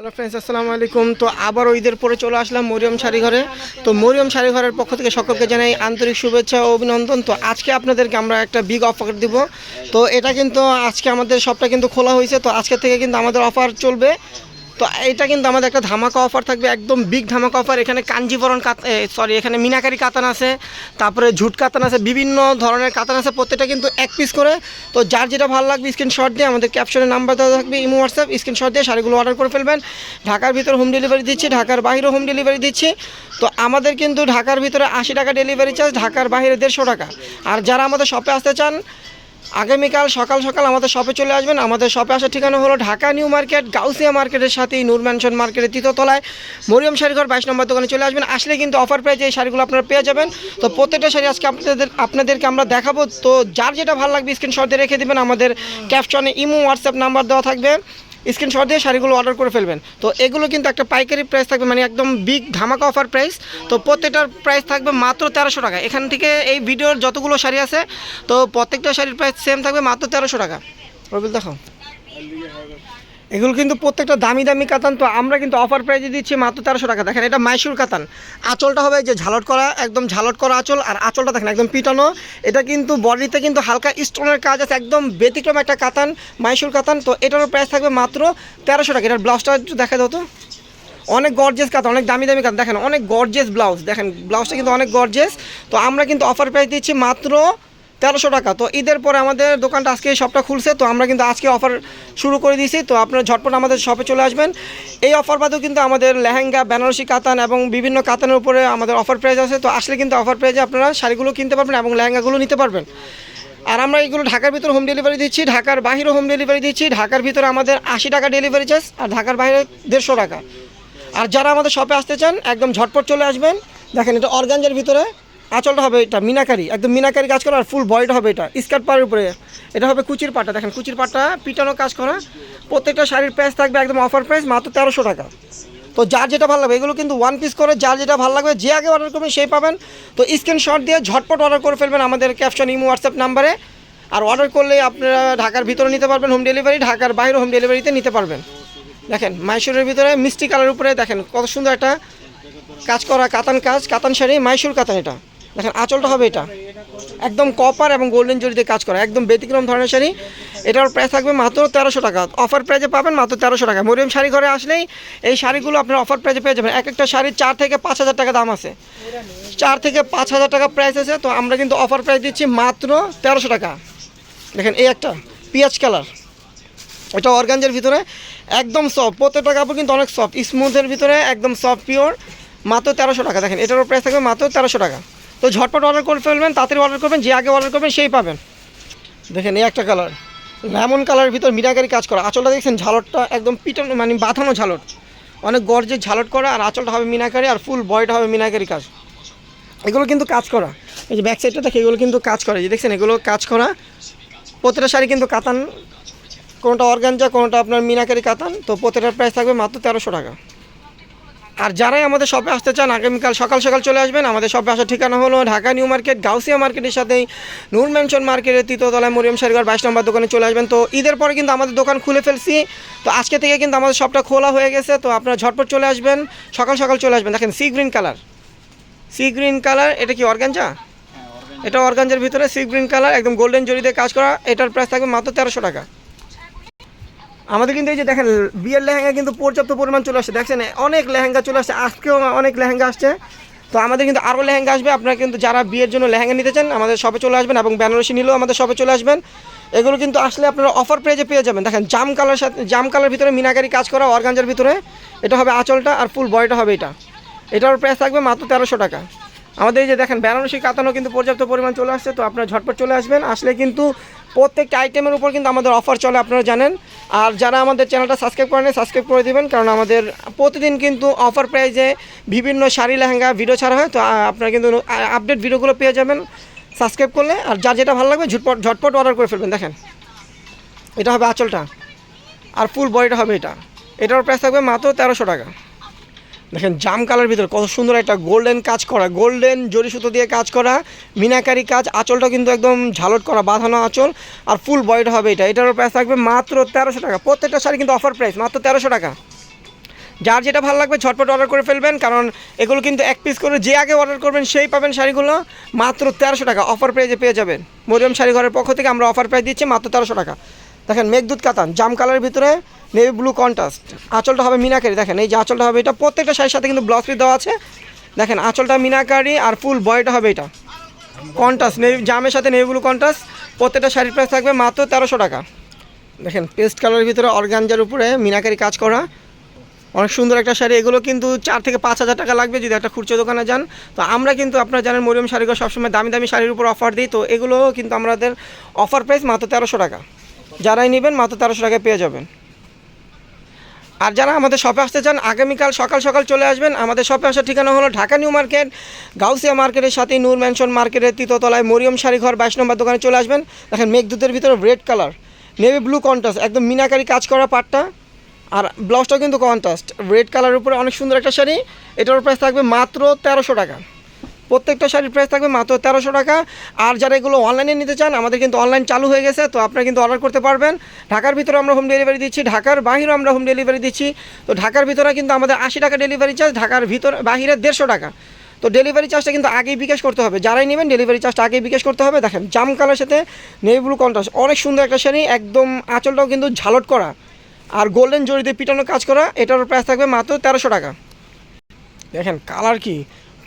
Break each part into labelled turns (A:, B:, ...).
A: Hello friends আসসালামু আলাইকুম। তো আবার ঈদের পরে চলে আসলাম মরিয়ম শাড়িঘরে তো মরিয়ম শাড়িঘরের পক্ষ থেকে সকলকে জানাই আন্তরিক শুভেচ্ছা ও অভিনন্দন। তো আজকে আপনাদেরকে আমরা একটা বিগ অফার দিব। তো এটা কিন্তু আজকে আমাদের সবটা কিন্তু খোলা হয়েছে। তো আজকে থেকে কিন্তু আমাদের অফার চলবে। তো এটা কিন্তু আমাদের একটা ধামাকা অফার থাকবে, একদম বিগ ধামাকা অফার এখানে কাঞ্জিবরণ কাত সরি এখানে মিনাকারি কাতান আছে, তারপরে ঝুট কাতান আছে, বিভিন্ন ধরনের কাতান আছে, প্রত্যেকটা কিন্তু এক পিস করে। তো যার যেটা ভালো লাগবে স্ক্রিনশট দিয়ে আমাদের ক্যাপশনে নাম্বার দেওয়া থাকবে, ইমো হোয়াটসঅ্যাপ স্ক্রিনশট দিয়ে শাড়িগুলো অর্ডার করে ফেলবেন। ঢাকার ভিতরে হোম ডেলিভারি দিচ্ছি, ঢাকার বাইরেও হোম ডেলিভারি দিচ্ছি। তো আমাদের কিন্তু ঢাকার ভিতরে আশি টাকা ডেলিভারি চার্জ ঢাকার বাইরে দেড়শো টাকা। আর যারা আমাদের শপে আসতে চান আগামীকাল সকাল সকাল আমাদের শপে চলে আসবেন। আমাদের শপে আসার ঠিকানা হলো ঢাকা নিউ মার্কেট, গাউসিয়া মার্কেটের সাথেই নূর ম্যানশন মার্কেটের তৃতীয়তলায় মরিয়ম শাড়িঘর বাইশ নম্বর দোকানে চলে আসবেন। আসলে কিন্তু অফার প্রাইজে এই শাড়িগুলো আপনারা পেয়ে যাবেন। তো প্রত্যেকটা শাড়ি আজকে আপনাদের আপনাদেরকে আমরা দেখাবো। তো যার যেটা ভালো লাগবে স্ক্রিনশট দিয়ে রেখে দেবেন। আমাদের ক্যাপশনে ইমো হোয়াটসঅ্যাপ নাম্বার দেওয়া থাকবে। স্ক্রিনশট দিয়ে শাড়িগুলো অর্ডার করে ফেলবেন। তো এগুলো কিন্তু একটা পাইকারি প্রাইস থাকবে মানে একদম বিগ ধামাকা অফার প্রাইস তো প্রত্যেকটার প্রাইস থাকবে মাত্র তেরোশো টাকা। এখান থেকে এই ভিডিওর যতগুলো শাড়ি আছে, তো প্রত্যেকটা শাড়ির প্রাইস সেম থাকবে মাত্র তেরোশো টাকা। রবিল দেখো এগুলো কিন্তু প্রত্যেকটা দামি দামি কাতান, তো আমরা কিন্তু অফার প্রাইজে দিচ্ছি মাত্র তেরোশো টাকা। দেখেন, এটা মাইসুর কাতান। আঁচলটা হবে যে ঝালট করা, একদম ঝালট করা আঁচল, আর আঁচলটা দেখেন, একদম পিটানো। এটা কিন্তু বডিতে কিন্তু হালকা স্টোনের কাজ আছে, একদম ব্যতিক্রম একটা কাতান মাইসুর কাতান। তো এটারও প্রাইস থাকবে মাত্র তেরোশো টাকা। এটার ব্লাউজটা একটু দেখা দাও তো। অনেক গর্জেস কাতান, অনেক দামি দামি কাতান। দেখেন, অনেক গর্জেস ব্লাউজ দেখেন ব্লাউজটা কিন্তু অনেক গর্জেস তো আমরা কিন্তু অফার প্রাইস দিচ্ছি মাত্র তেরোশো টাকা। তো ঈদের পরে আমাদের দোকানটা আজকে শপটা খুলছে, তো আমরা কিন্তু আজকে অফার শুরু করে দিয়েছি। তো আপনারা ঝটপট আমাদের শপে চলে আসবেন। এই অফার বাদেও কিন্তু আমাদের লেহেঙ্গা, বেনারসি, কাতান এবং বিভিন্ন কাতানের উপরে আমাদের অফার প্রাইস আছে। তো আসলে কিন্তু অফার প্রাইজে আপনারা শাড়িগুলো কিনতে পারবেন এবং লেহেঙ্গাগুলো নিতে পারবেন। আর আমরা এইগুলো ঢাকার ভিতরে হোম ডেলিভারি দিচ্ছি, ঢাকার বাইরেও হোম ডেলিভারি দিচ্ছি। ঢাকার ভিতরে আমাদের আশি টাকা ডেলিভারি চার্জ আর ঢাকার বাইরে দেড়শো টাকা। আর যারা আমাদের শপে আসতে চান, একদম ঝটপট চলে আসবেন। দেখেন এটা অর্গানজার ভিতরে। আঁচলটা হবে এটা, মিনাকারি, একদম মিনাকারি কাজ করা আর ফুল বয়টা হবে এটা, স্কার্ট পাড়ের উপরে। এটা হবে কুচির পাটা দেখেন কুচির পাটা পিটানো কাজ করা। প্রত্যেকটা শাড়ির প্রাইস থাকবে একদম অফার প্রাইস মাত্র তেরোশো টাকা। তো যার যেটা ভালো লাগবে, এগুলো কিন্তু ওয়ান পিস করে যার যেটা ভালো লাগবে, যে আগে অর্ডার করবেন সেই পাবেন। তো স্ক্রিনশট দিয়ে ঝটপট অর্ডার করে ফেলবেন আমাদের ক্যাপশন ইমো হোয়াটসঅ্যাপ নাম্বারে আর অর্ডার করলে আপনারা ঢাকার ভিতরে নিতে পারবেন হোম ডেলিভারি ঢাকার বাইরে হোম ডেলিভারিতে নিতে পারবেন। দেখেন মাইসুরের ভিতরে মিষ্টি কালার উপরে, দেখেন কত সুন্দর একটা কাজ করা, কাতান কাজ, কাতান শাড়ি মাইসুর কাতান এটা। দেখেন, আঁচলটা হবে এটা। একদম কপার এবং গোল্ডেন জরিতে কাজ করা, একদম ব্যতিক্রম ধরনের শাড়ি। এটার প্রাইস থাকবে মাত্র তেরোশো টাকা। অফার প্রাইজে পাবেন মাত্র তেরোশো টাকা। মরিয়ম শাড়ি ঘরে আসলেই এই শাড়িগুলো আপনার অফার প্রাইজে পেয়ে যাবেন। এক একটা শাড়ির চার থেকে পাঁচ হাজার টাকা দাম আছে। চার থেকে পাঁচ হাজার টাকা প্রাইস আছে, তো আমরা কিন্তু অফার প্রাইস দিচ্ছি মাত্র তেরোশো টাকা। দেখেন, এই একটা পিঁয়াজ কালার। এটা অর্গানজের ভিতরে একদম সফট প্রত্যেকটা কাপড় কিন্তু অনেক সফট স্মুথের ভিতরে একদম সফট পিওর মাত্র তেরোশো টাকা। দেখেন, এটারও প্রাইস থাকবে মাত্র তেরোশো টাকা। তো ঝটপট অর্ডার করে ফেলবেন, তাড়াতাড়ি অর্ডার করবেন, যে আগে অর্ডার করবেন সেই পাবেন। দেখেন, এই একটা কালার লেমন কালারের ভিতর মিনাকারি কাজ করা। আঁচলটা দেখছেন? ঝালটটা একদম পিটানো মানে বাঁধানো ঝালট। অনেক গর্জে ঝালট করা, আর আঁচলটা হবে মিনাকারি, আর ফুল বয়টা হবে মিনাকারি কাজ। এগুলো কিন্তু কাজ করা। এই যে ব্যাক সাইডটা দেখে এগুলো কিন্তু কাজ করা। যে দেখছেন, এগুলো কাজ করা। প্রতিটা শাড়ি কিন্তু কাতান। কোনোটা অর্গানজা, কোনোটা আপনার মিনাকারি কাতান। তো প্রতিটার প্রাইস থাকবে মাত্র তেরোশো টাকা। আর যারাই আমাদের শপে আসতে চান আগামীকাল সকাল সকাল চলে আসবেন। আমাদের শপে আসার ঠিকানা হলো ঢাকা নিউ মার্কেট গাউসিয়া মার্কেটের সাথেই নূর ম্যানশন মার্কেটের তৃতীয়তলায় মরিয়ম শাড়িঘর বাইশ নম্বর দোকানে চলে আসবেন। তো ঈদের পরে কিন্তু আমাদের দোকান খুলে ফেলছি। তো আজকে থেকে কিন্তু আমাদের শপটা খোলা হয়ে গেছে। তো আপনারা ঝটপট চলে আসবেন। সকাল সকাল চলে আসবেন। দেখেন sea green colour sea green colour এটা কি অর্গানজা? এটা অর্গানজার ভিতরে সি গ্রিন কালার একদম গোল্ডেন জরিতে কাজ করা। এটার প্রাইস থাকবে মাত্র তেরোশো টাকা। আমাদের কিন্তু এই যে দেখেন, বিয়ের লেহেঙ্গা কিন্তু পর্যাপ্ত পরিমাণ চলে আসছে। দেখছেন, অনেক লেহেঙ্গা চলে আসছে, আজকেও অনেক লেহেঙ্গা আসছে। তো আমাদের কিন্তু আরও লেহেঙ্গা আসবে। আপনারা কিন্তু যারা বিয়ের জন্য লেহেঙ্গা নিতে চান, আমাদের শপে চলে আসবেন এবং বেনারসি নিলেও আমাদের শপে চলে আসবেন। এগুলো কিন্তু আসলে আপনারা অফার প্রাইজে পেয়ে যাবেন। দেখেন, জাম কালার সাথে, জাম কালার ভিতরে মিনাকারি কাজ করা, অর্গানজার ভিতরে। এটা হবে আঁচলটা আর ফুল বয়টা হবে এটা। এটার প্রাইস থাকবে মাত্র তেরোশো টাকা। আমাদের এই যে দেখেন, বেনারসি কাতানো কিন্তু পর্যাপ্ত পরিমাণ চলে আসছে। তো আপনারা ঝটপট চলে আসবেন। আসলে কিন্তু প্রত্যেকটা আইটেমের উপর কিন্তু আমাদের অফার চলে, আপনারা জানেন। আর যারা আমাদের চ্যানেলটা সাবস্ক্রাইব করেন সাবস্ক্রাইব করে দিবেন, কারণ আমাদের প্রতিদিন কিন্তু অফার প্রাইজে বিভিন্ন শাড়ি, লেহেঙ্গা ভিডিও ছাড়া হয়। তো আপনারা কিন্তু আপডেট ভিডিওগুলো পেয়ে যাবেন সাবস্ক্রাইব করলে। আর যার যেটা ভালো লাগবে, ঝটপট ঝটপট অর্ডার করে ফেলবেন, দেখেন। এটা হবে আঁচলটা। আর ফুল বডিটা হবে এটা। এটার প্রাইস থাকবে মাত্র তেরোশো টাকা। দেখেন, জাম কালার ভিতরে কত সুন্দর একটা গোল্ডেন কাজ করা গোল্ডেন জরি সুতো দিয়ে কাজ করা, মিনাকারি কাজ আঁচলটা কিন্তু একদম ঝালট করা, বাঁধানো আঁচল, আর ফুল বয়েড হবে এটা। এটারও প্রাইস থাকবে মাত্র তেরোশো টাকা। প্রত্যেকটা শাড়ি কিন্তু অফার প্রাইস মাত্র তেরোশো টাকা। যার যেটা ভালো লাগবে, ঝটপট অর্ডার করে ফেলবেন, কারণ এগুলো কিন্তু এক পিস করে যে আগে অর্ডার করবেন, সেই পাবেন শাড়িগুলো, মাত্র তেরোশো টাকা। অফার প্রাইজে পেয়ে যাবেন। মরিয়ম শাড়ি ঘরের পক্ষ থেকে আমরা অফার প্রাইস দিচ্ছি, মাত্র তেরোশো টাকা। দেখেন, মেঘদূত কাতান, জাম কালারের ভিতরে নেভি ব্লু কন্ট্রাস্ট আঁচলটা হবে মিনাকারি, দেখেন, এই যে আঁচলটা হবে এটা, প্রত্যেকটা শাড়ির সাথে কিন্তু ব্লাউজ পিস দেওয়া আছে। দেখেন, আঁচলটা মিনাকারি আর ফুল বয়টা হবে এটা। কন্ট্রাস্ট নেভি জামের সাথে নেভি ব্লু কন্ট্রাস্ট প্রত্যেকটা শাড়ির প্রাইস থাকবে মাত্র তেরোশো টাকা। দেখেন পেস্ট কালারের ভিতরে অর্গানজার উপরে মিনাকারি কাজ করা। অনেক সুন্দর একটা শাড়ি, এগুলো কিন্তু চার থেকে পাঁচ হাজার টাকা লাগবে যদি একটা খুচরো দোকানে যান। তো আমরা কিন্তু, আপনারা জানেন, মরিয়ম শাড়িগুলো সবসময় দামি দামি শাড়ির উপর অফার দিই, তো এগুলো কিন্তু আমাদের অফার প্রাইস মাত্র তেরোশো টাকা। যারাই নেবেন মাত্র তেরোশো টাকায় পেয়ে যাবেন। আর যারা আমাদের শপে আসতে চান, আগামীকাল সকাল সকাল চলে আসবেন। আমাদের শপে আসার ঠিকানা হলো ঢাকা নিউ মার্কেট, গাউসিয়া মার্কেটের সাথে নূর ম্যানশন মার্কেটের তৃতীয়তলায় মরিয়ম শাড়ি ঘর বাইশ নম্বর দোকানে চলে আসবেন। দেখেন মেঘদূতের ভিতরে red colour navy blue contrast একদম মিনাকারি কাজ করা পাটটা। আর ব্লাউজটাও কিন্তু কন্ট্রাস্ট রেড কালারের উপরে অনেক সুন্দর একটা শাড়ি, এটার প্রাইস থাকবে মাত্র তেরোশো টাকা। প্রত্যেকটা শাড়ির প্রাইস থাকবে মাত্র তেরোশো টাকা। আর যারা এগুলো অনলাইনে নিতে চান, আমাদের কিন্তু অনলাইন চালু হয়ে গেছে, তো আপনারা কিন্তু অর্ডার করতে পারবেন। ঢাকার ভিতরে আমরা হোম ডেলিভারি দিচ্ছি, ঢাকার বাহিরেও আমরা হোম ডেলিভারি দিচ্ছি। তো ঢাকার ভিতরে কিন্তু আমাদের আশি টাকা ডেলিভারি চার্জ ঢাকার ভিতরে, বাহিরে দেড়শো টাকা। তো ডেলিভারি চার্জটা কিন্তু আগেই বিকাশ করতে হবে। যারাই নেবেন ডেলিভারি চার্জটা আগেই বিকাশ করতে হবে। দেখেন, জাম কালার সাথে নেভি ব্লু কন্ট্রাস্ট অনেক সুন্দর একটা শাড়ি, একদম আঁচলটাও কিন্তু ঝালট করা। আর গোল্ডেন জড়িতে পিটানো কাজ করা এটার প্রাইস থাকবে মাত্র তেরোশো টাকা। দেখেন কালার কি?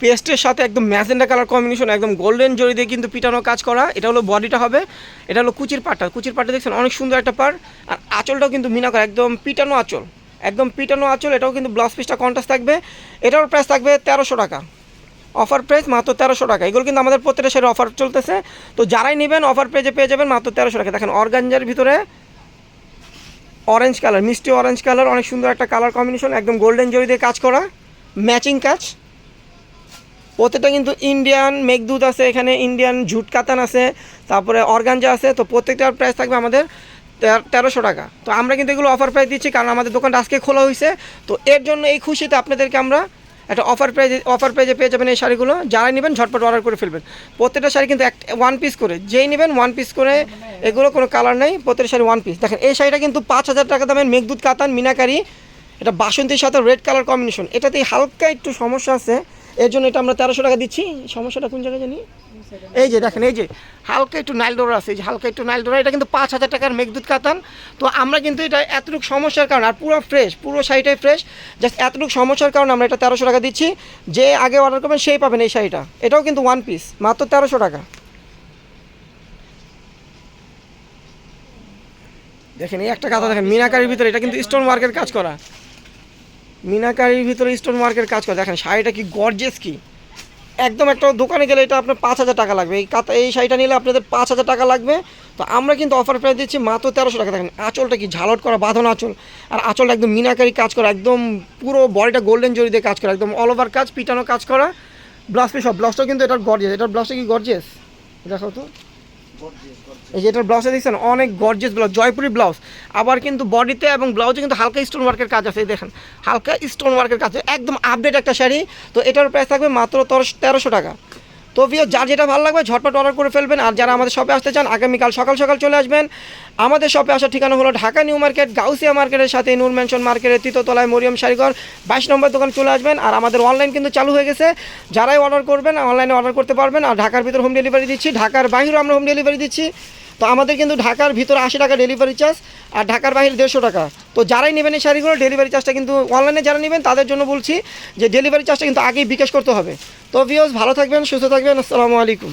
A: পেস্টের সাথে একদম ম্যাজেন্ডা কালার কম্বিনেশন, একদম গোল্ডেন জড়ি দিয়ে কিন্তু পিটানো কাজ করা। এটা হলো বডিটা হবে, এটা হলো কুচির পাটটা। কুচির পাটটা দেখছেন, অনেক সুন্দর একটা পার আর আঁচলটাও কিন্তু মিনা করা, একদম পিটানো আঁচল, একদম পিটানো আঁচল, এটাও কিন্তু ব্লাউজ পিসটা কন্ট্রাস্ট থাকবে। এটার প্রাইস থাকবে তেরোশো টাকা। অফার প্রাইস মাত্র তেরোশো টাকা। এগুলো কিন্তু আমাদের প্রত্যেকটা শাড়ি অফার চলতেছে। তো যারাই নেবেন অফার প্রাইজে পেয়ে যাবেন মাত্র তেরোশো টাকা। দেখেন অর্গানজার ভিতরে অরেঞ্জ কালার মিষ্টি অরেঞ্জ কালার অনেক সুন্দর একটা কালার কম্বিনেশন একদম গোল্ডেন জরি দিয়ে কাজ করা। ম্যাচিং কাজ প্রত্যেকটা কিন্তু ইন্ডিয়ান মেঘদূত আছে, এখানে ইন্ডিয়ান ঝুট কাতান আছে, তারপরে অর্গানজা আছে, তো প্রত্যেকটার প্রাইস থাকবে আমাদের তেরোশো টাকা। তো আমরা কিন্তু এগুলো অফার প্রাইস দিচ্ছি, কারণ আমাদের দোকানটা আজকে খোলা হয়েছে তো এর জন্য এই খুশিতে আপনাদেরকে আমরা একটা অফার প্রাইজে অফার প্রাইজে পেয়ে যাবেন এই শাড়িগুলো। যারা নেবেন, ঝটপট অর্ডার করে ফেলবেন। প্রত্যেকটা শাড়ি কিন্তু এক ওয়ান পিস করে। যেই নেবেন ওয়ান পিস করে, এগুলো কোনো কালার নেই, প্রত্যেকটা শাড়ি ওয়ান পিস দেখেন, এই শাড়িটা কিন্তু পাঁচ হাজার টাকা দামের মেঘদূত কাতান, মিনাকারি, এটা বাসন্তীর সাথে রেড কালার কম্বিনেশন এটাতে হালকা একটু সমস্যা আছে। এর জন্য এটা আমরা তেরোশো টাকা দিচ্ছি। সমস্যাটা কোন জায়গায় জানি? এই যে দেখেন, এই যে হালকা একটু নাইল ডোরা আছে, এই যে হালকা একটু নাইল ডোরা, এটা কিন্তু পাঁচ হাজার টাকার মেঘদূত কাতান। তো আমরা কিন্তু এটা এতটুকু সমস্যার কারণে, আর পুরো ফ্রেশ পুরো শাড়িটাই ফ্রেশ জাস্ট এতটুকু সমস্যার কারণে আমরা এটা তেরোশো টাকা দিচ্ছি। যে আগে অর্ডার করবেন, সেই পাবেন এই শাড়িটা। এটাও কিন্তু ওয়ান পিস মাত্র তেরোশো টাকা। দেখেন, এই একটা কথা দেখেন, মিনাকারির ভিতরে এটা কিন্তু স্টোন ওয়ার্কের কাজ করা। মিনাকারির ভিতরে স্টোন ওয়ার্কের কাজ করা। দেখেন, শাড়িটা কি গর্জেস কি? একদম একটা দোকানে গেলে এটা আপনার পাঁচ হাজার টাকা লাগবে। এই কাতা এই শাড়িটা নিলে আপনাদের পাঁচ হাজার টাকা লাগবে। তো আমরা কিন্তু অফার প্রাইস দিচ্ছি মাত্র তেরোশো টাকা। দেখেন, আঁচলটা কি ঝালট করা বাঁধন আঁচল। আর আঁচলটা একদম মিনাকারি কাজ করা, একদম পুরো বডিটা গোল্ডেন জরি দিয়ে কাজ করা, একদম অল ওভার কাজ, পিটানো কাজ করা। ব্লাউজ পিস সব ব্লাউজটাও কিন্তু এটার গর্জেস এটার ব্লাউজটা কি গর্জেস দেখো তো। এই যে এটার ব্লাউজে দেখছেন, অনেক গর্জেস ব্লাউজ জয়পুরি ব্লাউজ আবার কিন্তু বডিতে এবং ব্লাউজে কিন্তু হালকা স্টোন ওয়ার্কের কাজ আছে দেখেন। হালকা স্টোন ওয়ার্কের কাজ, একদম আপডেট একটা শাড়ি। তো এটার প্রাইস থাকবে মাত্র তেরোশো টাকা। তো ভিও যার যেটা ভালো লাগবে, ঝটপট অর্ডার করে ফেলবেন। আর যারা আমাদের শপে আসতে চান, আগামীকাল সকাল সকাল চলে আসবেন। আমাদের শপে আসার ঠিকানা হলো ঢাকা নিউ মার্কেট, গাউসিয়া মার্কেটের সাথে নূর ম্যানশন মার্কেটের তৃতীয়তলায় মরিয়ম শাড়িঘর। বাইশ নম্বর দোকান চলে আসবেন। আর আমাদের অনলাইন কিন্তু চালু হয়ে গেছে। যারাই অর্ডার করবেন অনলাইনে অর্ডার করতে পারবেন। আর ঢাকার ভিতর হোম ডেলিভারি দিচ্ছি। ঢাকার বাইরেও আমরা হোম ডেলিভারি দিচ্ছি। তো আমাদের কিন্তু ঢাকার ভিতরে আশি টাকা ডেলিভারি চার্জ আর ঢাকার বাইরে দেড়শো টাকা। তো যারাই নেবেন এই শাড়িগুলো ডেলিভারি চার্জটা কিন্তু অনলাইনে যারা নেবেন, তাদের জন্য বলছি যে ডেলিভারি চার্জটা কিন্তু আগেই বিকাশ করতে হবে। তো ভিওস ভালো থাকবেন, সুস্থ থাকবেন, আসসালামু আলাইকুম।